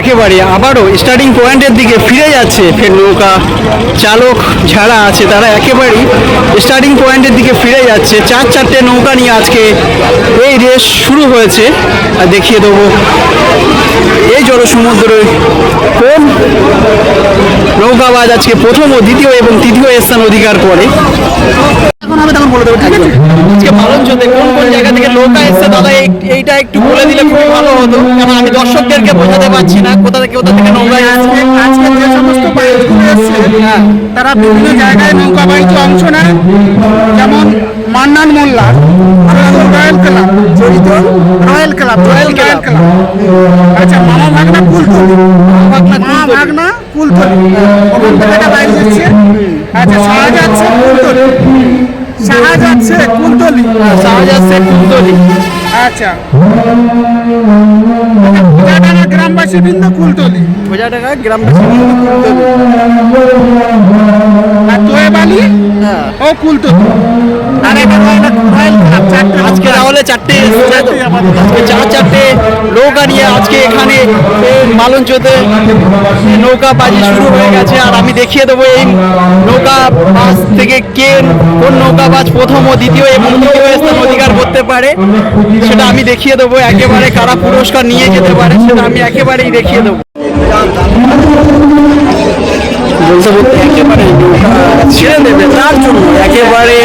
একেবারে আবারও স্টার্টিং পয়েন্টের দিকে ফিরে যাচ্ছে। ফের নৌকা চালক যারা আছে, তারা একেবারেই স্টার্টিং পয়েন্টের দিকে ফিরে যাচ্ছে। চার চারটে নৌকা নিয়ে আজকে এই রেস শুরু হয়েছে। আর দেখিয়ে দেবো এই জলসমুদ্রে কোন নৌকাবাজ আজকে প্রথম ও দ্বিতীয় এবং তৃতীয় স্থান অধিকার করে। তখন বলে দেবো ঠিক আছে। আজকে কোন কোন জায়গা থেকে নৌকা এসছে দাদা এই- এইটা একটু বলে দিলে খুবই ভালো হতো। কারণ আমি দর্শকদেরকে বোঝাতে পারছি না কোথা থেকে কোথা থেকে নৌকা এসছে। আজকে যে সমস্ত বাইকগুলো এসছে তারা বিভিন্ন জায়গায় নৌকা বাইকে অংশ নেয়। যেমন মান্নান মোল্লা রয়্যাল ক্লাব জড়িত রয়্যাল ক্লাব রয়্যাল ক্লাব। আচ্ছা মামা ভাগনা কুলতলি। মামা ভাগনা কুলতলি। ওখান থেকে একটা বাইক যাচ্ছে আচ্ছা সাহা যাচ্ছে কুলতলি। সাহা যাচ্ছে কুলতলি শাহজাদ শেখ কুলতলি আচ্ছা। পূজাডাঙ্গা গ্রামবাসী বৃন্দ কুলতলি টাকা গ্রামবাসী কিন্তু কুলতলি আর তোয়েবালি হ্যাঁ। ও কুলতলি আর এটা আজকে তাহলে চারটে আজকে চার চারটে নৌকা নিয়ে আজকে এখানে মালঞ্চতে নৌকা বাজি শুরু হয়ে গেছে। আর আমি দেখিয়ে দেবো এই নৌকা বাস থেকে কে কোন নৌকা বাজ প্রথম ও দ্বিতীয় এবং তৃতীয় স্থান অধিকার করতে পারে সেটা আমি দেখিয়ে দেবো। একেবারে কারা পুরস্কার নিয়ে যেতে পারে সেটা আমি একেবারেই দেখিয়ে দেবো। বলতে বলতে একেবারে ছেড়ে দেবে তার জন্য একেবারে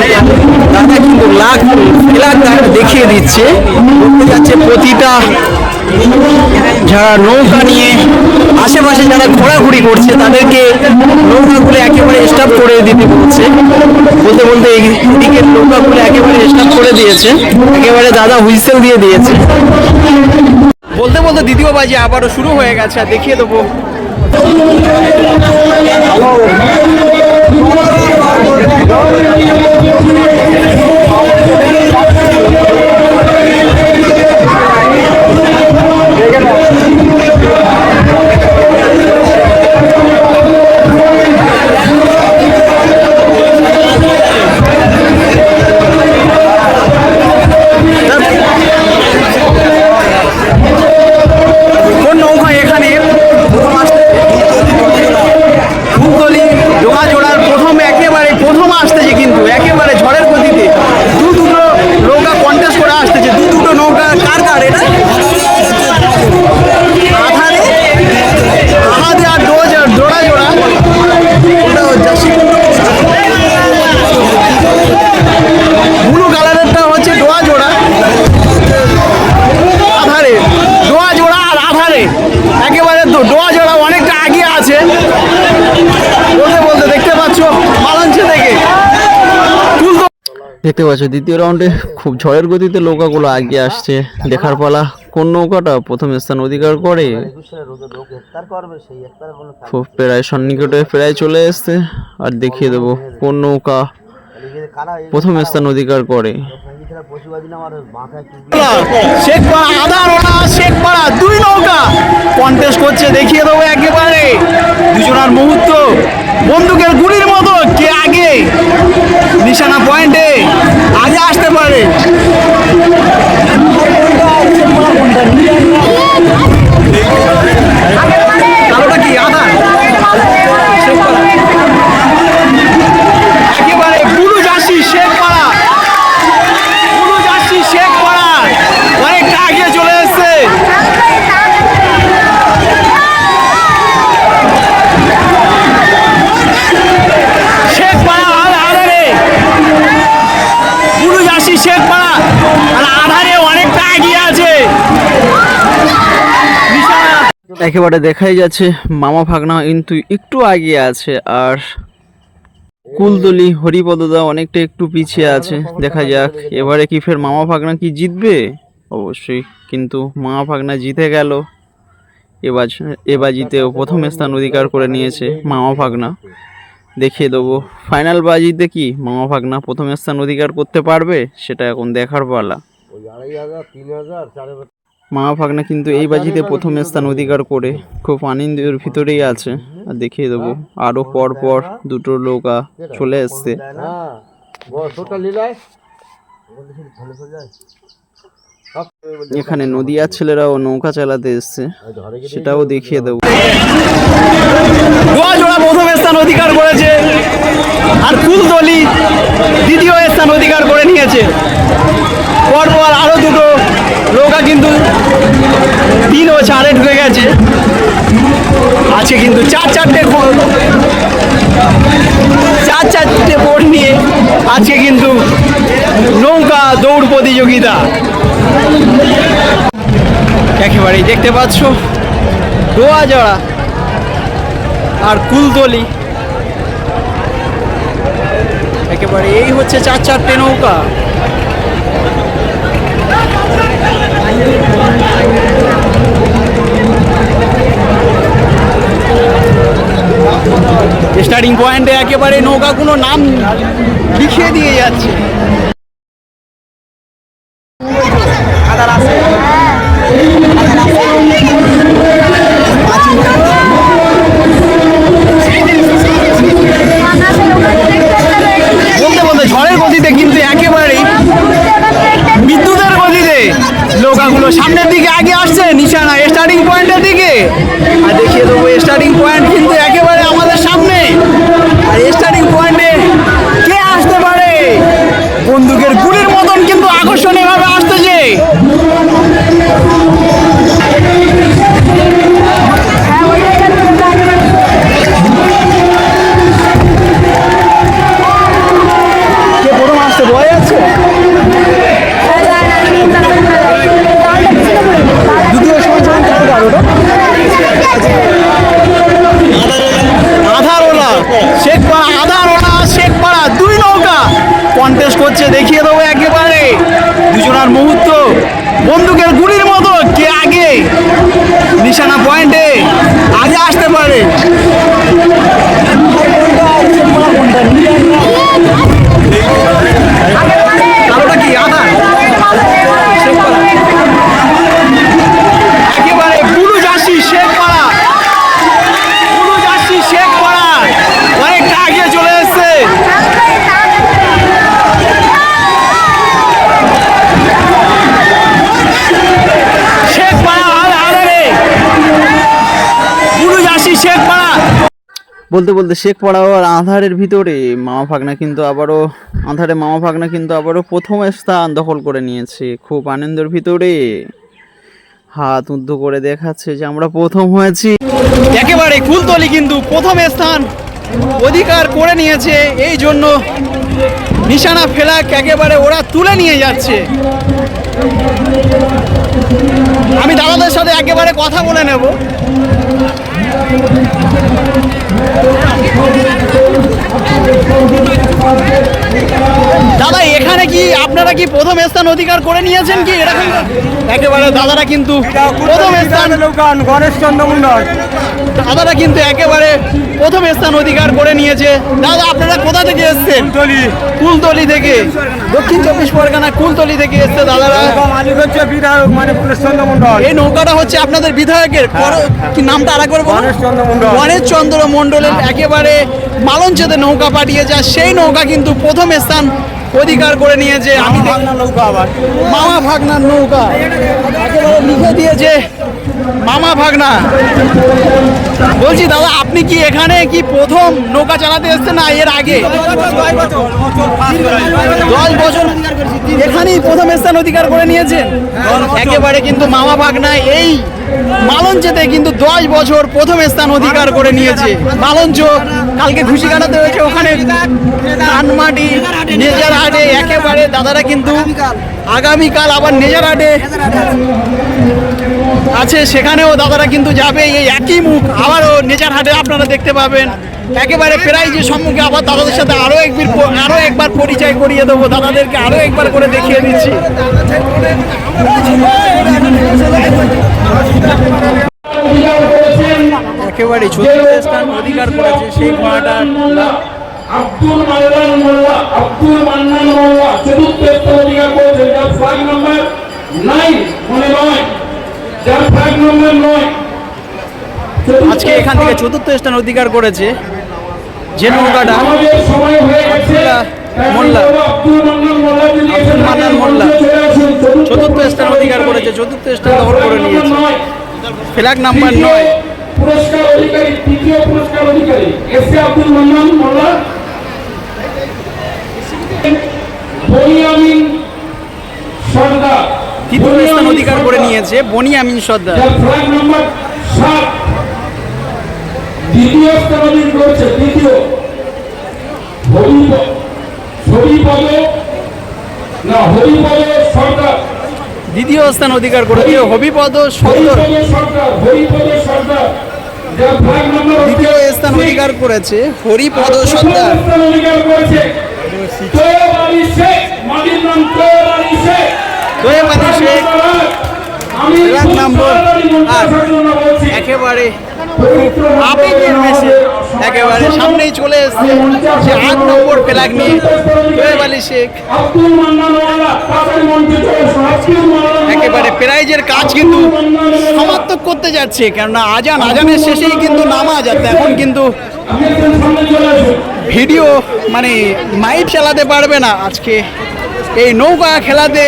দাদা কিন্তু লাখ টাকা দেখিয়ে দিচ্ছে যাচ্ছে প্রতিটা যারা নৌকা নিয়ে আশেপাশে যারা ঘোরাঘুরি করছে, তাদেরকে নৌকাগুলো একেবারে স্টাফ করে দিতে বলছে। বলতে বলতে এদিকে নৌকাগুলো একেবারে স্টাফ করে দিয়েছে। একেবারে দাদা হুইসেল দিয়ে দিয়েছে। বলতে বলতে দ্বিতীয় বাজি আবারও শুরু হয়ে গেছে, আর দেখিয়ে দেবো। কোন দেখতে পাচ্ছ, দ্বিতীয় রাউন্ডে খুব ঝড়ের গতিতে নৌকাগুলো আগিয়ে আসছে। দেখার পালা কোন নৌকাটা প্রথম স্থান অধিকার করে? খুব প্রায় সন্নিকটে প্রায় চলে এসছে। আর দেখিয়ে দেবো কোন নৌকা প্রথম স্থান অধিকার করে। দুই নৌকা কন্টেস্ট করছে, দেখিয়ে দেবো একেবারে। দুজনার মুহূর্ত, বন্দুকের গুলির মতো কে আগে? নিশানা পয়েন্টে আগে আসতে পারে। একেবারে দেখাই যাচ্ছে মামা ভাগনা কিন্তু একটু আগিয়ে আছে আর কুলদলি, হরিপদদা অনেকটা একটু পিছিয়ে আছে। দেখা যাক, এবারে কি ফের মামা ভাগনা কি জিতবে? অবশ্যই, কিন্তু মামা ভাগনা জিতে গেল। এবার এবার জিতেও প্রথম স্থান অধিকার করে নিয়েছে মামা ভাগনা। দেখিয়ে দেবো ফাইনাল বাজিতে কি মামা ভাগনা প্রথম স্থান অধিকার করতে পারবে? সেটা এখন দেখার পালা। মামা ভাগনা কিন্তু এই বাজিতে প্রথম স্থান অধিকার করে। খুব আনন্দের ভিতরেই আছে। আর দেখিয়ে দেবো, আরও পর পর দুটো নৌকা চলে এসছে। এখানে নদীয়ার ছেলেরাও নৌকা চালাতে এসছে। সেটাও দেখিয়ে দেবো। প্রথম স্থান অধিকার করেছে। আর ফুলতলি দ্বিতীয় স্থান অধিকার করে নিয়েছে। পরপর আরও দুটো নৌকা কিন্তু তিন ও চারে ঢুকে গেছে। আজকে কিন্তু চার চারটে চার চারটে বোর্ড নিয়ে আজকে কিন্তু নৌকা দৌড় প্রতিযোগিতা। একেবারেই দেখতে পাচ্ছ জড়া আর কুলতলি। একেবারে এই হচ্ছে চার চারটে নৌকা। স্টার্টিং পয়েন্টে একেবারে নৌকা নৌকাগুলো নাম লিখিয়ে দিয়ে যাচ্ছে। বলতে বলতে শেখপাড়া আর আধারের ভিতরে মামা ফাগনা কিন্তু আবারও, আধারে মামা ফাগনা কিন্তু আবারও প্রথম স্থান দখল করে নিয়েছে খুব আনন্দের ভিতরে। হাত উদ্ধ করে দেখাচ্ছে যে আমরা প্রথম হয়েছি। একেবারে কুলতলি কিন্তু প্রথম স্থান অধিকার করে নিয়েছে, এই জন্য নিশানা ফেলাক একেবারে ওরা তুলে নিয়ে যাচ্ছে। আমি দাদাদের সাথে একেবারে কথা বলে নেব। দাদা এখানে কি আপনারা কি প্রথম স্থান অধিকার করে নিয়েছেন কি? এরকম একেবারে দাদারা কিন্তু প্রথম স্থান গণেশ চন্দ্র মন্ডল দাদারা কিন্তু একেবারে প্রথম স্থান অধিকার করে নিয়েছে। দাদা আপনারা কোথা থেকে এসছেন? কুলতলি। থেকে। দক্ষিণ চব্বিশ পরগনা কুলতলি থেকে এসছে দাদারা। মালিক হচ্ছে বিধায়ক মানে পুলিশ চন্দ্র মন্ডল এই নৌকাটা হচ্ছে আপনাদের বিধায়কের। কি নামটা আরেকবার বলুন? গণেশ চন্দ্র মণ্ডল। গণেশ চন্দ্র মণ্ডলের একেবারে মালঞ্চেতে নৌকা পাঠিয়ে যা সেই নৌকা কিন্তু প্রথম স্থান অধিকার করে নিয়েছে। আমি নৌকা আবার। মামা ভাগনার নৌকা। একেবারে লিখে দিয়েছে মামা ভাগনা। বলছি দাদা আপনি কি এখানে কি প্রথম নৌকা চালাতে এসছেন না এর আগে? দশ বছর এখানেই প্রথম স্থান অধিকার করে নিয়েছেন একেবারে কিন্তু মামা ভাগনা এই মালঞ্চেতে কিন্তু দশ বছর প্রথম স্থান অধিকার করে নিয়েছে। মালঞ্চ কালকে খুশি কাটাতে হয়েছে ওখানে। কানমাটি নেজারহাটে একেবারে দাদারা কিন্তু আগামীকাল আবার নেজারহাটে আছে, সেখানেও দাদারা কিন্তু যাবে। এই একই মুখ, আবারও নেচার হাটে আপনারা দেখতে পাবেন। একেবারে যে সম্মুখে আবার দাদাদের সাথে আরও একবার আরও একবার পরিচয় করিয়ে দেবো, দাদাদেরকে আরও একবার করে দেখিয়ে দিচ্ছি। একেবারে অধিকার করেছে সেই ঘোড়াটা আব্দুল মান্নান মোল্লা আব্দুল মান্নান মোল্লা চতুর্থ অধিকার করেছে যার ফ্ল্যাগ নম্বর নাইন মানে নয়। যার ফ্ল্যাগ নম্বর নয়। আজকে এখান থেকে চতুর্থ স্থান অধিকার করেছে যে নৌকাটা আমাদের সময় হয়ে গেছে। মোল্লা। আব্দুল মান্নান মোল্লা। চতুর্থ স্থান অধিকার করেছে চতুর্থ স্থান দখল করে নিয়েছে। নয়। ফ্ল্যাগ নাম্বার নয়। পুরস্কার অধিকারী তৃতীয় পুরস্কার অধিকারী এস আব্দুল মান্নান মোল্লা বনিয়ামিন সর্দার তৃতীয় স্থান অধিকার করে নিয়েছে? বনি আমিন সর্দার। দ্বিতীয় স্থান অধিকার করেছে দ্বিতীয় হরিপদ। না হরিপদ সর্দার। দ্বিতীয় স্থান অধিকার করেছে হবিপদ সর্দার। হরিপদ সর্দার দ্বিতীয় স্থান অধিকার করেছে হরিপদ সর্দার। অধিকার করেছে আলী শেখ মাটির নাম তোয়েব আলী শেখ। তোয়েব আলী আমি নাম্বার। একেবারে আবেগের সামনেই চলে এসছে যে আট নম্বর ফ্ল্যাগ নিয়ে। তোয়েব আলী শেখ। একেবারে প্রাইজের কাজ কিন্তু আব্দুল সমাপ্ত করতে যাচ্ছে কেননা আজান আজানের শেষেই কিন্তু নামাজ আর এখন কিন্তু ভিডিও মানে মাইক চালাতে পারবে না আজকে। এই নৌকা খেলাতে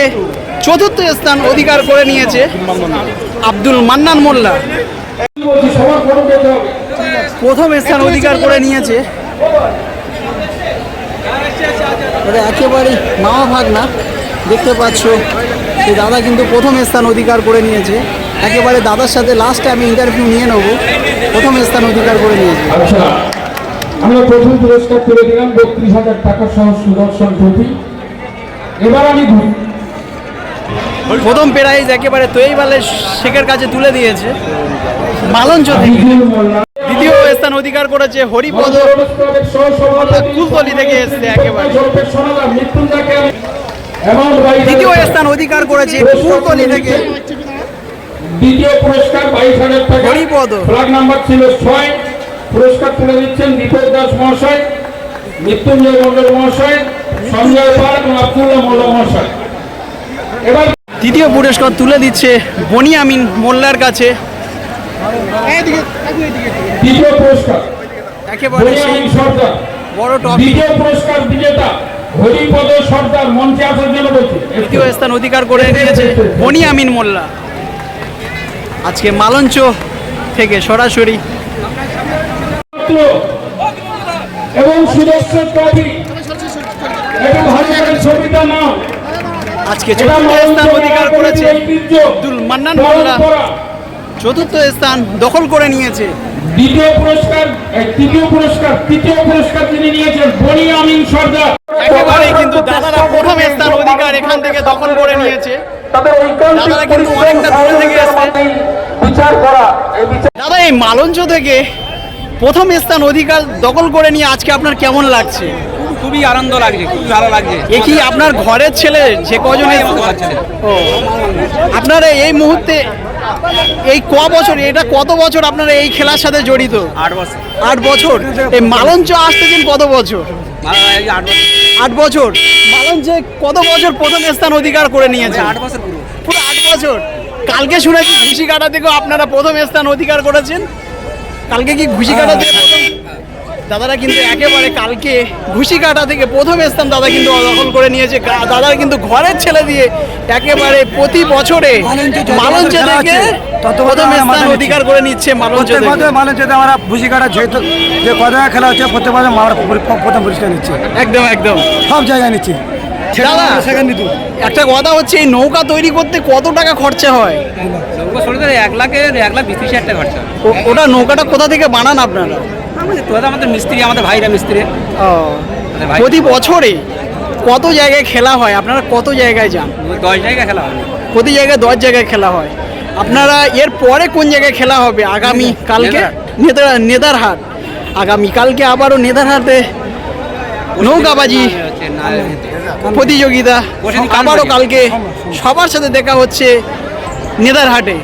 চতুর্থ স্থান অধিকার করে নিয়েছে আব্দুল মান্নান মোল্লা। প্রথম স্থান অধিকার করে নিয়েছে। এটা একেবারেই মামা ভাগ না। দেখতে পাচ্ছ এই দাদা কিন্তু প্রথম স্থান অধিকার করে নিয়েছে। একেবারে দাদার সাথে লাস্টে আমি ইন্টারভিউ নিয়ে নেব। প্রথম স্থান অধিকার করে নিয়েছে। আমরা প্রথম পুরস্কার তুলে দিলাম বত্রিশ হাজার টাকা সহ সুদর্শন ট্রফি। এবার আমি প্রথম প্রাইজ একেবারে তৈবালে শেখের কাছে তুলে দিয়েছে। মালঞ্চ দ্বিতীয় স্থান অধিকার করেছে হরিপদ। কুলতলি থেকে এসছে একেবারে। দ্বিতীয় স্থান অধিকার করেছে কুলতলি থেকে। দ্বিতীয় পুরস্কার বাইশ হাজার টাকা। হরিপদ। ফ্ল্যাগ নাম্বার ছিল ছয়। পুরস্কার তুলে দিচ্ছেন দীপক দাস মহাশয় মৃত্যুঞ্জয় মন্ডল মহাশয় সঞ্জয় পাল এবং আব্দুল্লাহ মোল্লা মহাশয়। এবার তৃতীয় পুরস্কার তুলে দিচ্ছে বনি আমিন মোল্লার কাছে। দ্বিতীয় পুরস্কার একেবারে সর্দার। বড় ট্রফি। দ্বিতীয় পুরস্কার বিজেতা হরিপদ সর্দার মঞ্চে আসার জন্য বলছি। তৃতীয় স্থান অধিকার করে নিয়েছে বনিয়ামিন মোল্লা। আজকে মালঞ্চ থেকে সরাসরি এবং সুদর্শন ট্রফি। এটা ভালো করে ছবিটা নাও আজকে চতুর্থ স্থান অধিকার করেছে আব্দুল মান্নান মোল্লা চতুর্থ স্থান দখল করে নিয়েছে। দ্বিতীয় পুরস্কার তৃতীয় পুরস্কার তৃতীয় পুরস্কার তিনি নিয়েছেন বনি আমিন সর্দার। একেবারে কিন্তু দাদারা প্রথম স্থান অধিকার এখান থেকে দখল করে নিয়েছে। দাদারা কিন্তু অনেকটা দূরে থেকে এসছে। বিচার করা দাদা এই মালঞ্চ থেকে প্রথম স্থান অধিকার দখল করে নিয়ে আজকে আপনার কেমন লাগছে? খুবই আনন্দ লাগছে খুবই ভালো লাগছে। এ কি আপনার ঘরের ছেলে? যে কজন ও। আপনারা এই মুহূর্তে এই ক বছর এটা কত বছর আপনারা এই খেলার সাথে জড়িত? আট বছর। আট বছর। এই মালঞ্চ আসতেছেন কত বছর? আট বছর। মালঞ্চে কত বছর প্রথম স্থান অধিকার করে নিয়েছে? আট বছর পুরো। পুরো আট বছর। কালকে শুনেছি ঘুষি কাটা থেকেও আপনারা প্রথম স্থান অধিকার করেছেন। কালকে কি ঘুষি কাটা থেকে দাদারা কিন্তু একেবারে কালকে ঘুষি কাটা থেকে প্রথম স্থান দাদা কিন্তু দখল করে নিয়েছে। দাদা কিন্তু ঘরের ছেলে দিয়ে একেবারে প্রতি বছরে মালঞ্চ থেকে প্রথম স্থান অধিকার করে নিচ্ছে মালঞ্চ আমরা কাটা যেহেতু যে খেলা হচ্ছে প্রত্যেক বছর আমরা প্রথম পুরস্কার নিচ্ছি। একদম একদম। সব জায়গায় নিচ্ছি। দাদা সেখানে নিতু। একটা কথা হচ্ছে এই নৌকা তৈরি করতে কত টাকা খরচা হয়? এক লাখের এক লাখ বিশ হাজার টাকা খরচা ওটা নৌকাটা কোথা থেকে বানান আপনারা? আমাদের তোরা আমাদের মিস্ত্রি আমাদের ভাইরা মিস্ত্রি। ভাই প্রতি বছরে কত জায়গায় খেলা হয়? আপনারা কত জায়গায় যান? দশ জায়গা খেলা হয়। প্রতি জায়গায় দশ জায়গায় খেলা হয়। আপনারা এর পরে কোন জায়গায় খেলা হবে? আগামী কালকে? নেদার নেদারহাট। আগামী কালকে আবারও নেদারহাটে নৌকাবাজি প্রতিযোগিতা। আবারও কালকে সবার সাথে দেখা হচ্ছে। নেদারহাটে।